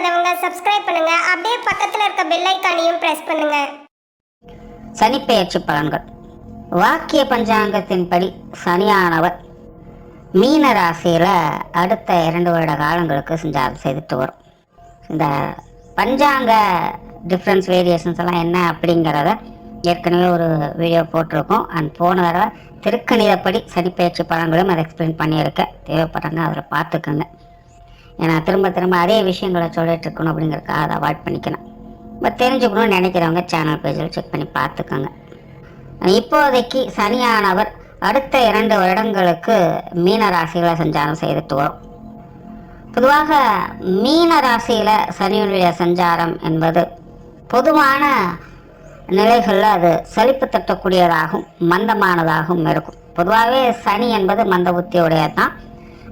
பண்ணாதவங்க சப்ஸ்கிரைப் பண்ணுங்க. அப்படியே பக்கத்துல இருக்க பெல் ஐக்கானையும் பிரஸ் பண்ணுங்க. சனிப்பெயர்ச்சி பலன்கள். வாக்கிய பஞ்சாங்கத்தின்படி சனியானவர் மீன ராசியில் அடுத்த இரண்டு வருட காலங்களுக்கு செஞ்சால் செய்துட்டு வரும். இந்த பஞ்சாங்க டிஃப்ரென்ஸ் வேரியேஷன்ஸ் எல்லாம் என்ன அப்படிங்கிறத ஏற்கனவே ஒரு வீடியோ போட்டிருக்கோம். அண்ட் போன தடவை திருக்கணிதப்படி சனிப்பெயர்ச்சி பலன்களும் அதை எக்ஸ்பிளைன் பண்ணியிருக்கேன். தேவைப்படுறாங்க அதில் பார்த்துக்கோங்க. ஏன்னா திரும்ப திரும்ப அதே விஷயங்களை சொல்லிட்டு இருக்கணும் அப்படிங்கிறதுக்காக அதை அவாய்ட் பண்ணிக்கணும். இப்போ தெரிஞ்சுக்கணும்னு நினைக்கிறவங்க சேனல் பேஜில் செக் பண்ணி பார்த்துக்கோங்க. இப்போதைக்கு சனியானவர் அடுத்த இரண்டு வருடங்களுக்கு மீன ராசியில் சஞ்சாரம் செய்துட்டு வரும் பொதுவாக மீன ராசியில் சனியுடைய சஞ்சாரம் என்பது பொதுவான நிலைகளில் அது செழிப்பு தட்டக்கூடியதாகவும் மந்தமானதாகவும் இருக்கும். பொதுவாகவே சனி என்பது மந்த புத்தியுடையது தான்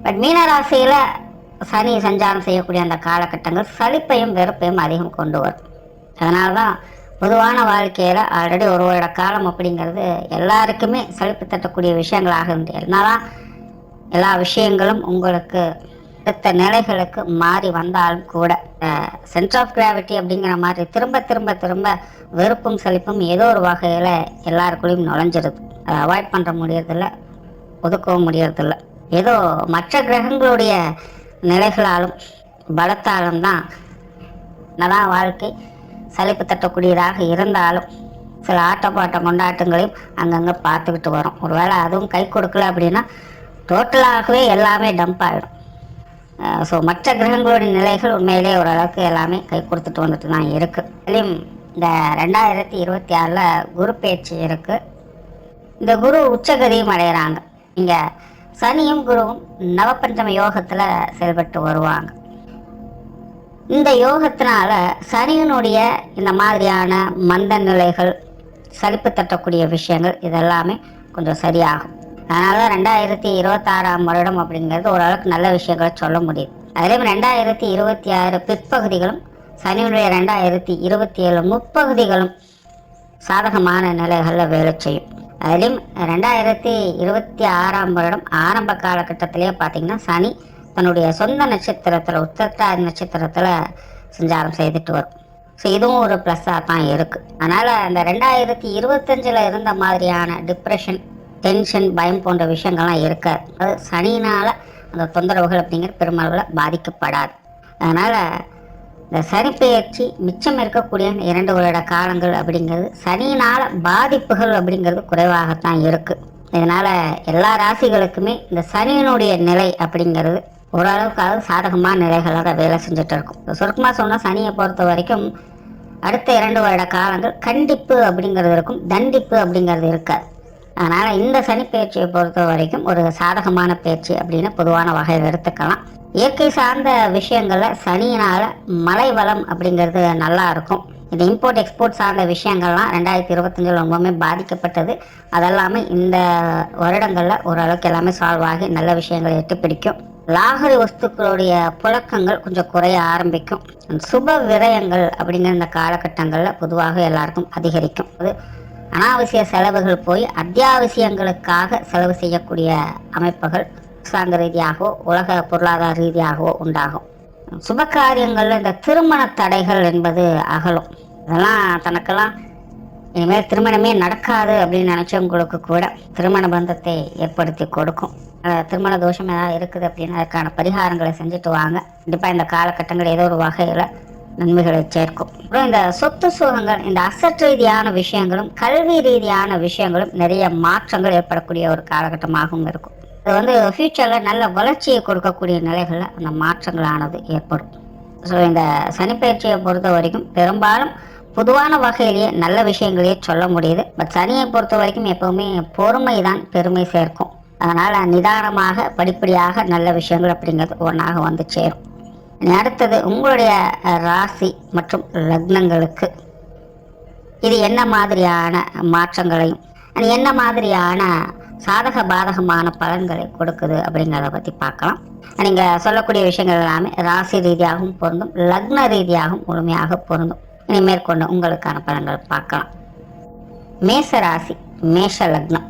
பட் மீன ராசியில் சனி சஞ்சாரம் செய்யக்கூடிய அந்த காலகட்டங்கள் சலிப்பையும் வெறுப்பையும் அதிகம் கொண்டு வரும். அதனால தான் பொதுவான வாழ்க்கையில் ஆல்ரெடி ஒரு வருட காலம் அப்படிங்கிறது எல்லாருக்குமே சலிப்பு தட்டக்கூடிய விஷயங்களாக இருந்து என்னதான் எல்லா விஷயங்களும் உங்களுக்கு அடுத்த நிலைகளுக்கு மாறி வந்தாலும் கூட சென்டர் ஆஃப் கிராவிட்டி அப்படிங்கிற மாதிரி திரும்ப திரும்ப திரும்ப வெறுப்பும் சலிப்பும் ஏதோ ஒரு வகையில் எல்லாருக்குள்ளேயும் நுழைஞ்சிருது. அதை அவாய்ட் பண்ணுற முடியறதில்ல ஒதுக்கவும் முடியறதில்ல. ஏதோ மற்ற கிரகங்களுடைய நிலைகளாலும் பலத்தாலும் தான் நதான் வாழ்க்கை சலிப்பு தட்டக்கூடியதாக இருந்தாலும் சில ஆட்டப்பாட்டம் கொண்டாட்டங்களையும் அங்கங்கே பார்த்துக்கிட்டு வரும். ஒருவேளை அதுவும் கை கொடுக்கல அப்படின்னா டோட்டலாகவே எல்லாமே டம்ப் ஆகிடும் ஸோ மற்ற கிரகங்களுடைய நிலைகள் உண்மையிலே ஓரளவுக்கு எல்லாமே கை கொடுத்துட்டு வந்துட்டு தான் இருக்குது அதுலேயும் இந்த ரெண்டாயிரத்தி இருபத்தி ஆறில் குரு பேச்சு இருக்குது இந்த குரு உச்சகதியும் அடைகிறாங்க இங்கே சனியும் குருவும் நவபஞ்சம யோகத்தில் செயல்பட்டு வருவாங்க. இந்த யோகத்தினால சனியினுடைய இந்த மாதிரியான மந்த நிலைகள் சலிப்பு தட்டக்கூடிய விஷயங்கள் இதெல்லாமே கொஞ்சம் சரியாகும். அதனால ரெண்டாயிரத்தி இருபத்தாறாம் வருடம் அப்படிங்கிறது ஓரளவுக்கு நல்ல விஷயங்களை சொல்ல முடியுது. அதுலேயும் ரெண்டாயிரத்தி இருபத்தி ஆறு பிற்பகுதிகளும் சனியுடைய ரெண்டாயிரத்தி இருபத்தி ஏழு முப்பகுதிகளும் சாதகமான நிலைகளில் வேலை செய்யும். அதுலேயும் ரெண்டாயிரத்தி இருபத்தி ஆறாம் வருடம் ஆரம்ப காலகட்டத்திலேயே பார்த்தீங்கன்னா சனி தன்னுடைய சொந்த நட்சத்திரத்தில் உத்தரத்தாதி நட்சத்திரத்தில் சஞ்சாரம் செய்துட்டு வரும். ஸோ இதுவும் ஒரு ப்ளஸ்ஸாக தான் இருக்குது அதனால் அந்த ரெண்டாயிரத்தி இருபத்தஞ்சில் இருந்த மாதிரியான டிப்ரெஷன் டென்ஷன் பயம் போன்ற விஷயங்கள்லாம் இருக்காது. அது சனியினால் அந்த தொந்தரவுகள் அப்படிங்கிற பெருமளவில் பாதிக்கப்படாது. அதனால் இந்த சனி பெயர்ச்சி மிச்சம் இருக்கக்கூடிய இரண்டு வருட காலங்கள் அப்படிங்கிறது சனியினால் பாதிப்புகள் அப்படிங்கிறது குறைவாகத்தான் இருக்குது இதனால் எல்லா ராசிகளுக்குமே இந்த சனியினுடைய நிலை அப்படிங்கிறது ஓரளவுக்காவது சாதகமான நிலைகளோட வேலை செஞ்சுட்டு இருக்கும். சுருக்கமாக சொன்னால் சனியை பொறுத்த வரைக்கும் அடுத்த இரண்டு வருட காலங்கள் கண்டிப்பு அப்படிங்கிறது இருக்கும் தண்டிப்பு அப்படிங்கிறது இருக்காது. அதனால் இந்த சனி பயிற்சியை பொறுத்த வரைக்கும் ஒரு சாதகமான பயிற்சி அப்படின்னு பொதுவான வகையில் எடுத்துக்கலாம். இயற்கை சார்ந்த விஷயங்களில் சனியினால் மலை வளம் அப்படிங்கிறது நல்லா இருக்கும். இந்த இம்போர்ட் எக்ஸ்போர்ட் சார்ந்த விஷயங்கள்லாம் ரெண்டாயிரத்தி இருபத்தஞ்சில் ரொம்பவுமே பாதிக்கப்பட்டது. அதெல்லாமே இந்த வருடங்களில் ஓரளவுக்கு எல்லாமே சால்வ் ஆகி நல்ல விஷயங்களை எட்டு பிடிக்கும். லாகரி வஸ்துக்களுடைய புழக்கங்கள் கொஞ்சம் குறைய ஆரம்பிக்கும். சுப விரயங்கள் அப்படிங்கிற இந்த காலகட்டங்களில் பொதுவாக எல்லாருக்கும் அதிகரிக்கும். அது அனாவசிய செலவுகள் போய் அத்தியாவசியங்களுக்காக செலவு செய்யக்கூடிய அமைப்புகள். அரசாங்க ரீதியாகவோ உலக பொருளாதார ரீதியாகவோ உண்டாகும். சுப காரியங்களில் இந்த திருமண தடைகள் என்பது அகலும். இதெல்லாம் தனக்கெல்லாம் இனிமேல் திருமணமே நடக்காது அப்படின்னு நினச்சவங்களுக்கு கூட திருமண பந்தத்தை ஏற்படுத்தி கொடுக்கும். திருமண தோஷம் ஏதாவது இருக்குது அப்படின்னு அதுக்கான பரிகாரங்களை செஞ்சுட்டு வாங்க. கண்டிப்பாக இந்த காலகட்டங்கள் ஏதோ ஒரு வகையில் நன்மைகளை சேர்க்கும். அப்புறம் இந்த சொத்து சுகங்கள் இந்த அசட் ரீதியான விஷயங்களும் கல்வி ரீதியான விஷயங்களும் நிறைய மாற்றங்கள் ஏற்படக்கூடிய ஒரு காலகட்டமாகவும் இருக்கும். அது வந்து ஃப்யூச்சரில் நல்ல வளர்ச்சியை கொடுக்கக்கூடிய நிலைகளில் அந்த மாற்றங்களானது ஏற்படும். ஸோ இந்த சனிப்பயிற்சியை பொறுத்த வரைக்கும் பெரும்பாலும் பொதுவான வகையிலேயே நல்ல விஷயங்களையே சொல்ல முடியுது. பட் சனியை பொறுத்த வரைக்கும் எப்பவுமே பொறுமை தான் பெருமை சேர்க்கும். அதனால் நிதானமாக படிப்படியாக நல்ல விஷயங்கள் அப்படிங்கிறது ஒன்றாக வந்து சேரும். அடுத்தது உங்களுடைய ராசி மற்றும் லக்னங்களுக்கு இது என்ன மாதிரியான மாற்றங்களையும் என்ன மாதிரியான சாதக பாதகமான பலன்களை கொடுக்குது அப்படிங்கிறத பற்றி பார்க்கலாம். நீங்கள் சொல்லக்கூடிய விஷயங்கள் எல்லாமே ராசி ரீதியாகவும் பொருந்தும் லக்ன ரீதியாகவும் முழுமையாக பொருந்தும். இனி மேற்கொண்டு உங்களுக்கான பலன்கள் பார்க்கலாம். மேஷ ராசி மேஷ லக்னம்.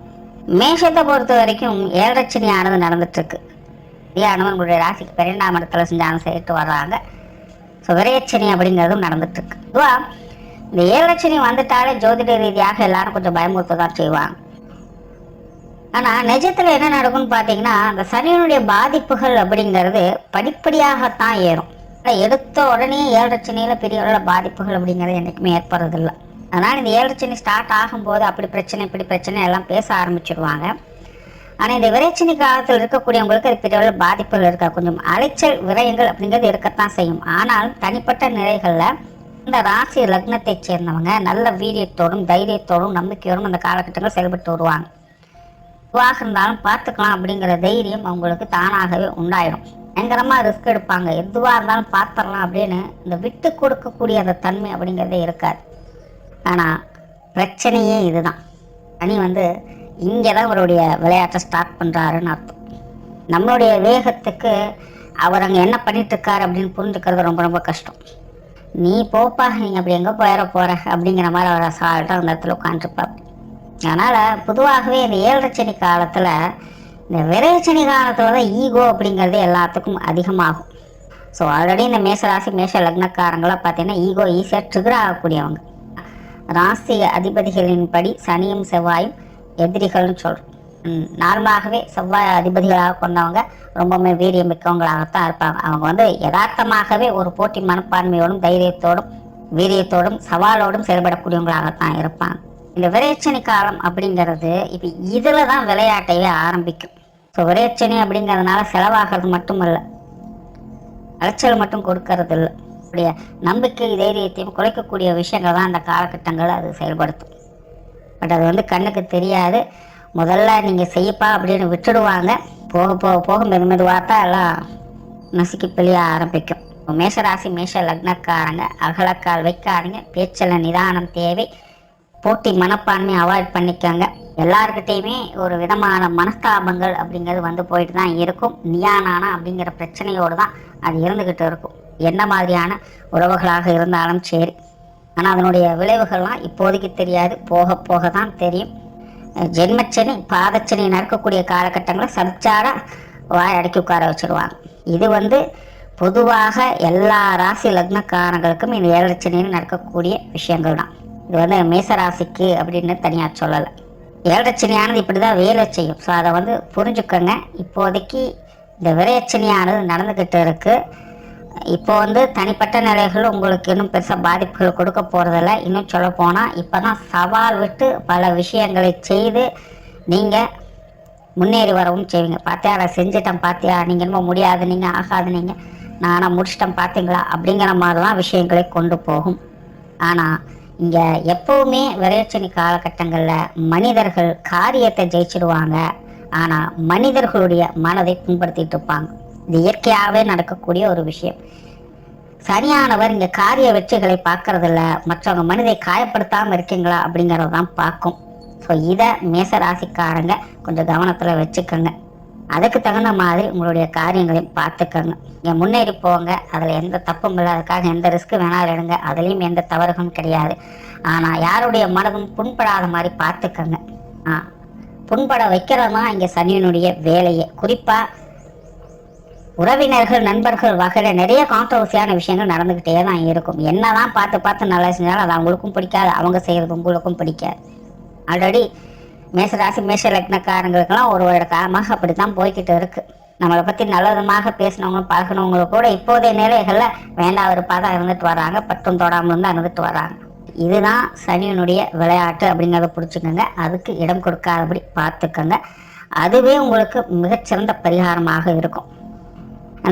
மேஷத்தை பொறுத்த வரைக்கும் ஏழரட்சணியானது நடந்துட்டுருக்கு. இருக்கு ஏன் உங்களுடைய ராசிக்கு பன்னிரெண்டாம் இடத்துல செஞ்சாலும் செய்துட்டு வர்றாங்க. ஸோ விரையச்சனி அப்படிங்கிறதும் நடந்துட்டுருக்கு. இந்த ஏழச்சனி வந்துட்டாலே ஜோதிட ரீதியாக எல்லாரும் கொஞ்சம் பயமுறுத்த தான் செய்வாங்க. ஆனால் நிஜத்தில் என்ன நடக்கும்னு பார்த்தீங்கன்னா அந்த சனியினுடைய பாதிப்புகள் அப்படிங்கிறது படிப்படியாகத்தான் ஏறும். எடுத்த உடனே ஏழரச்சனையில் பெரிய அளவில் பாதிப்புகள் அப்படிங்கிறது என்றைக்குமே ஏற்படுறதில்ல. அதனால் இந்த ஏழரச்சனை ஸ்டார்ட் ஆகும்போது அப்படி பிரச்சனை இப்படி பிரச்சனை எல்லாம் பேச ஆரம்பிச்சிருவாங்க. ஆனால் இந்த விரைச்சனி காலத்தில் இருக்கக்கூடியவங்களுக்கு அது பெரிய அளவில் பாதிப்புகள் இருக்கா? கொஞ்சம் அலைச்சல் விரயங்கள் அப்படிங்கிறது இருக்கத்தான் செய்யும். ஆனால் தனிப்பட்ட நிலைகளில் இந்த ராசி லக்னத்தை சேர்ந்தவங்க நல்ல வீரியத்தோடும் தைரியத்தோடும் நம்பிக்கையோடும் அந்த காலகட்டங்கள் செயல்பட்டு வருவாங்க. எதுவாக இருந்தாலும் பார்த்துக்கலாம் அப்படிங்கிற தைரியம் அவங்களுக்கு தானாகவே உண்டாயிடும் பயங்கரமாக ரிஸ்க் எடுப்பாங்க. எதுவாக இருந்தாலும் பார்த்துடலாம் அப்படின்னு இந்த விட்டு கொடுக்கக்கூடிய அந்த தன்மை அப்படிங்கிறதே இருக்காது. ஆனால் பிரச்சனையே இதுதான். அணி வந்து இங்கே தான் அவருடைய விளையாட்டை ஸ்டார்ட் பண்ணுறாருன்னு அர்த்தம். நம்மளுடைய வேகத்துக்கு அவர் அங்கே என்ன பண்ணிட்டு இருக்காரு அப்படின்னு புரிஞ்சுக்கிறது ரொம்ப ரொம்ப கஷ்டம். நீ போப்பா நீங்கள் அப்படி எங்கே போயிட போகிற அப்படிங்கிற மாதிரி அவர் அசால்ட்டாக அந்த இடத்துல உட்காந்துருப்பார் அதனால் பொதுவாகவே இந்த ஏழரை காலத்தில் இந்த விரைச்சனி காலத்தில் தான் ஈகோ அப்படிங்கிறது எல்லாத்துக்கும் அதிகமாகும். ஸோ ஆல்ரெடி இந்த மேஷராசி மேஷ லக்னக்காரங்களாம் பார்த்தீங்கன்னா ஈகோ ஈஸியாக ட்ரிகர் ஆகக்கூடியவங்க. ராசி அதிபதிகளின்படி சனியும் செவ்வாயும் எதிரிகள்னு சொல்கிறோம் நார்மலாகவே செவ்வாய் அதிபதிகளாக கொண்டவங்க ரொம்பவுமே வீரியம் மிக்கவங்களாகத்தான் இருப்பாங்க. அவங்க வந்து யதார்த்தமாகவே ஒரு போட்டி மனப்பான்மையோடும் தைரியத்தோடும் வீரியத்தோடும் சவாலோடும் செயல்படக்கூடியவங்களாகத்தான் இருப்பாங்க. இந்த விரைச்சனி காலம் அப்படிங்கிறது இப்போ இதில் தான் விளையாட்டையே ஆரம்பிக்கும். ஸோ விரைச்சனி அப்படிங்கிறதுனால செலவாகிறது மட்டும் இல்லை அலைச்சல் மட்டும் கொடுக்கறது இல்லை அப்படியே நம்பிக்கை தைரியத்தையும் குறைக்கக்கூடிய விஷயங்கள் தான் அந்த காலகட்டங்கள் அது செயல்படுத்தும். பட் அது வந்து கண்ணுக்கு தெரியாது. முதல்ல நீங்கள் செய்யப்பா அப்படின்னு விட்டுடுவாங்க. போக போக போக மெது மெதுவாக தான் எல்லாம் நசுக்கி பிழிய ஆரம்பிக்கும். மேஷராசி மேஷ லக்னக்காரங்க அகலக்கால் வைக்காதீங்க. பேச்சில் நிதானம் தேவை. போட்டி மனப்பான்மை அவாய்ட் பண்ணிக்கோங்க. எல்லாருக்கிட்டேயுமே ஒரு விதமான மனஸ்தாபங்கள் அப்படிங்கிறது வந்து போயிட்டு தான் இருக்கும். நியானானா அப்படிங்கிற பிரச்சனையோடு தான் அது இருந்துக்கிட்டு இருக்கும். என்ன மாதிரியான உறவுகளாக இருந்தாலும் சரி. ஆனால் அதனுடைய விளைவுகள்லாம் இப்போதைக்கு தெரியாது. போக போக தான் தெரியும். ஜென்மச்சனி பாதச்சனி நடக்கக்கூடிய காலகட்டங்களில் சதிச்சார வாய் அடக்கி உட்கார வச்சிருவாங்க. இது வந்து பொதுவாக எல்லா ராசி லக்னக்காரங்களுக்கும் இந்த ஏழரச்சனியில் நடக்கக்கூடிய விஷயங்கள் தான் இது வந்து மேசராசிக்கு அப்படின்னு தனியாக சொல்லலை. ஏழரச்சனியானது இப்படி தான் வேலை செய்யும். ஸோ அதை வந்து புரிஞ்சுக்கோங்க. இப்போதைக்கு இந்த விரையச்சனியானது நடந்துக்கிட்டு இருக்குது இப்போ வந்து தனிப்பட்ட நிலைகள் உங்களுக்கு இன்னும் பெருசாக பாதிப்புகள் கொடுக்க போகிறதில்ல இன்னும் சொல்ல போனால் இப்போ தான் சவால் விட்டு பல விஷயங்களை செய்து நீங்கள் முன்னேறி வரவும் செய்வீங்க. பார்த்தியா அதை செஞ்சிட்டேன் பார்த்தியா நீங்கள் என்னமோ முடியாது நீங்கள் ஆகாது நீங்கள் நான் ஆனால் முடிச்சிட்டேன் பார்த்தீங்களா அப்படிங்கிற மாதிரி தான் விஷயங்களை கொண்டு போகும். ஆனால் இங்கே எப்போவுமே விரைச்சனி காலகட்டங்களில் மனிதர்கள் காரியத்தை ஜெயிச்சிடுவாங்க ஆனால் மனிதர்களுடைய மனதை புண்படுத்திட்டு இருப்பாங்க. இது இயற்கையாகவே நடக்கக்கூடிய ஒரு விஷயம். சரியானவர் இங்கே காரிய வெற்றிகளை பார்க்கறதில்ல. மற்றவங்க மனிதை காயப்படுத்தாமல் இருக்கீங்களா அப்படிங்கிறத தான் பார்க்கும். ஸோ இதை மேச ராசிக்காரங்க கொஞ்சம் கவனத்தில் வச்சுக்கோங்க. அதுக்கு தகுந்த மாதிரி உங்களுடைய காரியங்களையும் பார்த்துக்கோங்க. நீங்கள் முன்னேறி போங்க. அதில் எந்த தப்பும் இல்லை அதுக்காக எந்த ரிஸ்க் வேணாலும் எடுங்க. அதுலேயும் எந்த தவறுகளும் கிடையாது. ஆனால் யாருடைய மனதும் புண்படாத மாதிரி பார்த்துக்கோங்க. ஆ புண்பட வைக்கிறது தான் இங்கே சனியனுடைய வேலையை. குறிப்பாக உறவினர்கள் நண்பர்கள் வகையில் நிறைய கான்ட்ரவர்சியான விஷயங்கள் நடந்துக்கிட்டே தான் இருக்கும். என்னதான் பார்த்து பார்த்து நல்லா செஞ்சாலும் அது அவங்களுக்கும் பிடிக்காது. அவங்க செய்கிறது உங்களுக்கும் பிடிக்காது. ஆல்ரெடி மேசராசி மேஷ லக்னக்காரங்களுக்கெல்லாம் ஒரு வருட காலமாக அப்படி தான் போய்கிட்டு இருக்கு. நம்மளை பற்றி நல்ல விதமாக பேசினவங்க பழகினவங்க கூட இப்போதைய நிலைகளில் வேண்டாம் இருப்பாக தான் இருந்துட்டு வராங்க பட்டும் தொடாமல் தான் இருந்துட்டு வராங்க இதுதான் சனியனுடைய விளையாட்டு அப்படிங்கிறத பிடிச்சிக்கோங்க அதுக்கு இடம் கொடுக்காதபடி பார்த்துக்கோங்க. அதுவே உங்களுக்கு மிகச்சிறந்த பரிகாரமாக இருக்கும்.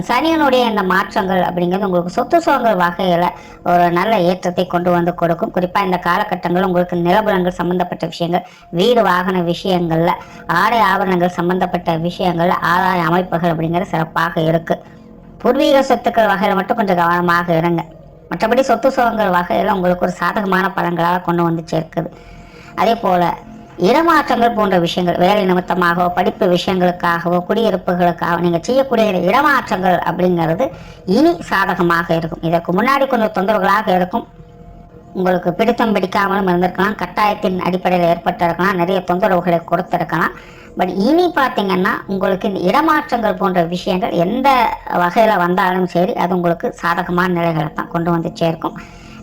சனியனுடைய இந்த மாற்றங்கள் அப்படிங்கிறது உங்களுக்கு சொத்து சுகங்கள் வகையில் ஒரு நல்ல ஏற்றத்தை கொண்டு வந்து கொடுக்கும். குறிப்பாக இந்த காலகட்டங்கள் உங்களுக்கு நிலபுலங்கள் சம்பந்தப்பட்ட விஷயங்கள் வீடு வாகன விஷயங்களில் ஆடை ஆபரணங்கள் சம்பந்தப்பட்ட விஷயங்களில் ஆதாய அமைப்புகள் அப்படிங்கிறது சிறப்பாக இருக்குது பூர்வீக சொத்துக்கள் வகையில் மட்டும் கொஞ்சம் கவனமாக இருங்க. மற்றபடி சொத்து சுகங்கள் வகையில் உங்களுக்கு ஒரு சாதகமான பலன்களாக கொண்டு வந்து சேர்க்குது. அதே போல் இடமாற்றங்கள் போன்ற விஷயங்கள் வேலை நிமித்தமாகவோ படிப்பு விஷயங்களுக்காகவோ குடியிருப்புகளுக்காகவோ நீங்கள் செய்யக்கூடிய இடமாற்றங்கள் அப்படிங்கிறது இனி சாதகமாக இருக்கும். இதற்கு முன்னாடி கொஞ்சம் தொந்தரவுகளாக இருக்கும். உங்களுக்கு பிடித்தம் பிடிக்காமலும் இருந்திருக்கலாம். கட்டாயத்தின் அடிப்படையில் ஏற்பட்டிருக்கலாம். நிறைய தொந்தரவுகளை கொடுத்திருக்கலாம். பட் இனி பார்த்தீங்கன்னா உங்களுக்கு இந்த இடமாற்றங்கள் போன்ற விஷயங்கள் எந்த வகையில் வந்தாலும் சரி அது உங்களுக்கு சாதகமான நிலைகளை தான் கொண்டு வந்து சேர்க்கும்.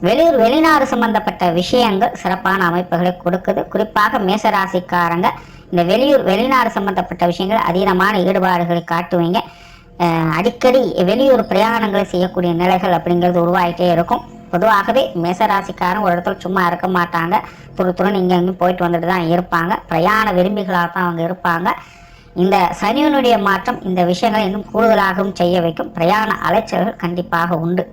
வெளியூர் வெளிநாடு சம்பந்தப்பட்ட விஷயங்கள் சிறப்பான அமைப்புகளை கொடுக்குது. குறிப்பாக மேசராசிக்காரங்க இந்த வெளியூர் வெளிநாடு சம்பந்தப்பட்ட விஷயங்கள் அதீனமான ஈடுபாடுகளை காட்டுவீங்க. அடிக்கடி வெளியூர் பிரயாணங்களை செய்யக்கூடிய நிலைகள் அப்படிங்கிறது உருவாகிட்டே இருக்கும். பொதுவாகவே மேசராசிக்காரன் ஒரு இடத்துல சும்மா இருக்க மாட்டாங்க. துரு துருன்னு இங்கே இங்கேயும் போயிட்டு வந்துட்டு தான் இருப்பாங்க. பிரயாண விரும்பிகளாக தான் அவங்க இருப்பாங்க. இந்த சனியனுடைய மாற்றம் இந்த விஷயங்களை இன்னும் கூடுதலாகவும் செய்ய வைக்கும். பிரயாண அலைச்சல்கள் கண்டிப்பாக உண்டு.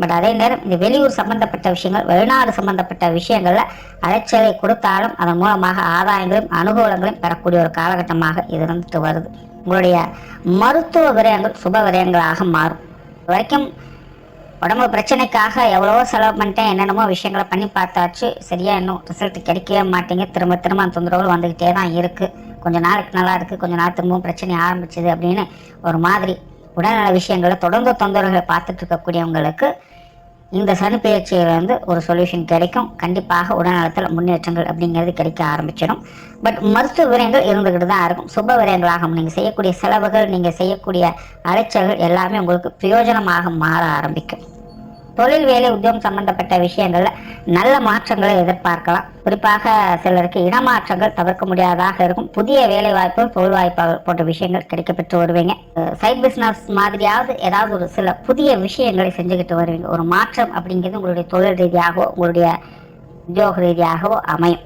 பட் அதே நேரம் இந்த வெளியூர் சம்பந்தப்பட்ட விஷயங்கள் வெளிநாடு சம்பந்தப்பட்ட விஷயங்கள்ல அலைச்சலை கொடுத்தாலும் அதன் மூலமாக ஆதாயங்களும் அனுகூலங்களும் பெறக்கூடிய ஒரு காலகட்டமாக இது இருந்துட்டு வருது. உங்களுடைய மருத்துவ விரயங்கள் சுப விரயங்களாக மாறும். வரைக்கும் உடம்பு பிரச்சனைக்காக எவ்வளவோ செலவு பண்ணிட்டேன் என்னென்னமோ விஷயங்களை பண்ணி பார்த்தாச்சு சரியா இன்னும் ரிசல்ட் கிடைக்கவே மாட்டேங்க. திரும்ப திரும்ப அந்த தொந்தரவுகள் வந்துக்கிட்டே தான் இருக்குது கொஞ்சம் நாளுக்கு நல்லா இருக்குது கொஞ்சம் நாள் திரும்பவும் பிரச்சனை ஆரம்பிச்சுது அப்படின்னு ஒரு மாதிரி உடல்நல விஷயங்களை தொடர்ந்து தொந்தரவுகளை பார்த்துட்டு இருக்கக்கூடியவங்களுக்கு இந்த சனி பயிற்சியிலிருந்து ஒரு சொல்யூஷன் கிடைக்கும். கண்டிப்பாக உடல்நலத்தில் முன்னேற்றங்கள் அப்படிங்கிறது கிடைக்க ஆரம்பிச்சிடும். பட் மருத்துவ விரயங்கள் இருந்துக்கிட்டு தான் இருக்கும். சுப விரயங்களாகும் நீங்கள் செய்யக்கூடிய செலவுகள் நீங்கள் செய்யக்கூடிய அலைச்சல்கள் எல்லாமே உங்களுக்கு பிரயோஜனமாக மாற ஆரம்பிக்கும். தொழில் வேலை உத்தியோகம் சம்பந்தப்பட்ட விஷயங்கள்ல நல்ல மாற்றங்களை எதிர்பார்க்கலாம். குறிப்பாக சிலருக்கு இடமாற்றங்கள் தவிர்க்க முடியாததாக இருக்கும். புதிய வேலை வாய்ப்பு தொழில் வாய்ப்பு போன்ற விஷயங்கள் கிடைக்கப்பெற்று வருவீங்க. சைட் பிசினஸ் மாதிரியாவது ஏதாவது ஒரு சில புதிய விஷயங்களை செஞ்சுக்கிட்டு வருவீங்க. ஒரு மாற்றம் அப்படிங்கிறது உங்களுடைய தொழில் ரீதியாகவோ உங்களுடைய உத்தியோக ரீதியாகவோ அமையும்.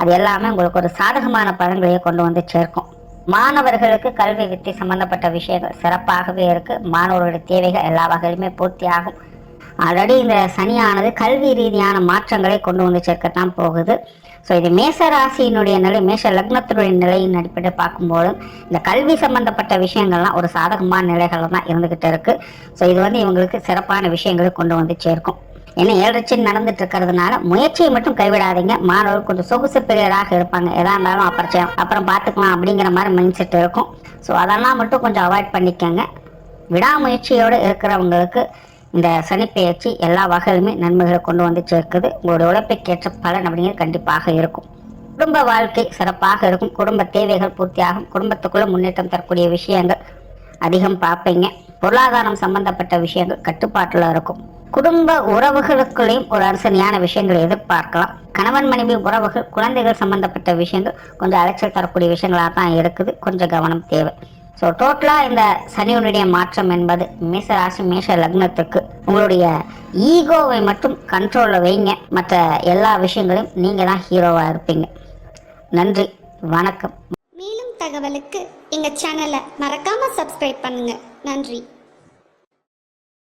அது எல்லாமே உங்களுக்கு ஒரு சாதகமான பலன்களையே கொண்டு வந்து சேர்க்கும். மாணவர்களுக்கு கல்வி வித்தை சம்பந்தப்பட்ட விஷயங்கள் சிறப்பாகவே இருக்கு. மாணவர்களுடைய தேவைகள் எல்லா வகையிலுமே பூர்த்தியாகும். ஆல்ரெடி இந்த சனியானது கல்வி ரீதியான மாற்றங்களை கொண்டு வந்து சேர்க்கத்தான் போகுது. ஸோ இது மேச ராசியினுடைய நிலை மேஷ லக்னத்தினுடைய நிலையின் அடிப்படை பார்க்கும்போது இந்த கல்வி சம்பந்தப்பட்ட விஷயங்கள்லாம் ஒரு சாதகமான நிலைகள் தான் இருந்துகிட்டு இருக்கு. ஸோ இது வந்து இவங்களுக்கு சிறப்பான விஷயங்களை கொண்டு வந்து சேர்க்கும். ஏன்னா ஏழரை நடந்துட்டு இருக்கிறதுனால முயற்சியை மட்டும் கைவிடாதீங்க. மாணவர்கள் கொஞ்சம் சொகுசு பிரியராக இருப்பாங்க. எதா இருந்தாலும் அப்புறம் அப்புறம் பார்த்துக்கலாம் அப்படிங்கிற மாதிரி மைண்ட் செட் இருக்கும். ஸோ அதெல்லாம் மட்டும் கொஞ்சம் அவாய்ட் பண்ணிக்கோங்க. விடாமுயற்சியோடு இருக்கிறவங்களுக்கு இந்த சனிப்பெயர்ச்சி எல்லா வகையிலுமே நன்மைகளை கொண்டு வந்து சேர்க்குது. உங்களுடைய உழைப்பைக்கேற்ற பலன் அப்படிங்கிறது கண்டிப்பாக இருக்கும். குடும்ப வாழ்க்கை சிறப்பாக இருக்கும். குடும்ப தேவைகள் பூர்த்தியாகும். குடும்பத்துக்குள்ள முன்னேற்றம் தரக்கூடிய விஷயங்கள் அதிகம் பார்ப்பீங்க. பொருளாதாரம் சம்பந்தப்பட்ட விஷயங்கள் கட்டுப்பாட்டில் இருக்கும். குடும்ப உறவுகளுக்குள்ளேயும் ஒரு அரசனையான விஷயங்களை எதிர்பார்க்கலாம். கணவன் மனைவி உறவுகள் குழந்தைகள் சம்பந்தப்பட்ட விஷயங்கள் கொஞ்சம் அலைச்சல் தரக்கூடிய விஷயங்களாக தான் இருக்குது. கொஞ்சம் கவனம் தேவை. ஸோ டோட்டலாக இந்த சனியுடைய மாற்றம் என்பது மேஷ ராசி மேஷ லக்னத்துக்கு. உங்களுடைய ஈகோவை மட்டும் கண்ட்ரோலில் வைங்க. மற்ற எல்லா விஷயங்களையும் நீங்கள் தான் ஹீரோவாக இருப்பீங்க. நன்றி வணக்கம். மேலும் தகவலுக்கு எங்கள் சேனலை மறக்காமல் சப்ஸ்கிரைப் பண்ணுங்கள் நன்றி.